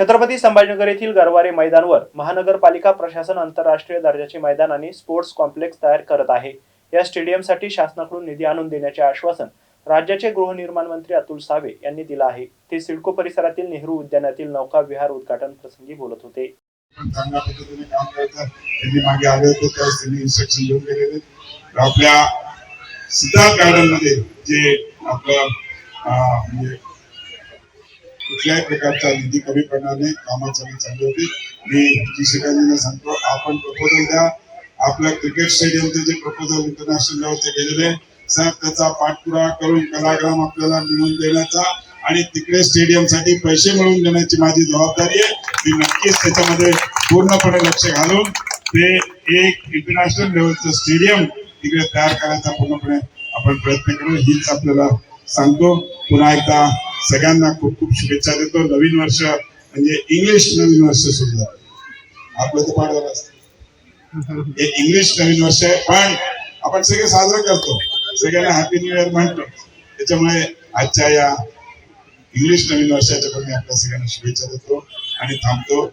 छत्रपती संभाजीनगर येथील गरवारे मैदानवर महानगरपालिका प्रशासन आंतरराष्ट्रीय दर्जाचे मैदान आणि स्पोर्ट्स कॉम्प्लेक्स तयार करत आहे. या स्टेडियमसाठी शासनाकडून निधी आणून देण्याचे आश्वासन राज्याचे गृहनिर्माण मंत्री अतुल सावे यांनी दिलं आहे. ते सिडको परिसरातील नेहरू उद्यानातील नौका विहार उद्घाटन प्रसंगी बोलत होते. आपल्या सिद्धार्थ गार्डनमध्ये जे आपलं कुठल्याही प्रकारचा निधी कमी पडणार नाही कामं सगळी चांगली होती मी जी सांगतो आपण प्रपोजल द्या. आपल्या क्रिकेट स्टेडियमचे जे प्रपोजल इंटरनॅशनल लेवलचे गेलेले सर त्याचा पाठपुरा करून कलाग्राम आपल्याला मिळवून देण्याचा आणि तिकडे स्टेडियमसाठी पैसे मिळवून देण्याची माझी जबाबदारी आहे. मी नक्कीच त्याच्यामध्ये पूर्णपणे लक्ष घालून ते एक इंटरनॅशनल लेवलचं स्टेडियम तिकडे तयार करायचा पूर्णपणे आपण प्रयत्न करू. हीच आपल्याला सांगतो. पुन्हा एकदा सगळ्यांना खूप खूप शुभेच्छा देतो. नवीन वर्ष म्हणजे इंग्लिश नवीन वर्ष सुरू झालं. आपलं तर पाठ झालं हे इंग्लिश नवीन वर्ष आहे. पण आपण सगळे साजरं करतो. सगळ्यांना हॅपी न्यू इयर म्हणतो. त्याच्यामुळे आजच्या या इंग्लिश नवीन वर्षाच्या पण मी आपल्या सगळ्यांना शुभेच्छा देतो आणि थांबतो.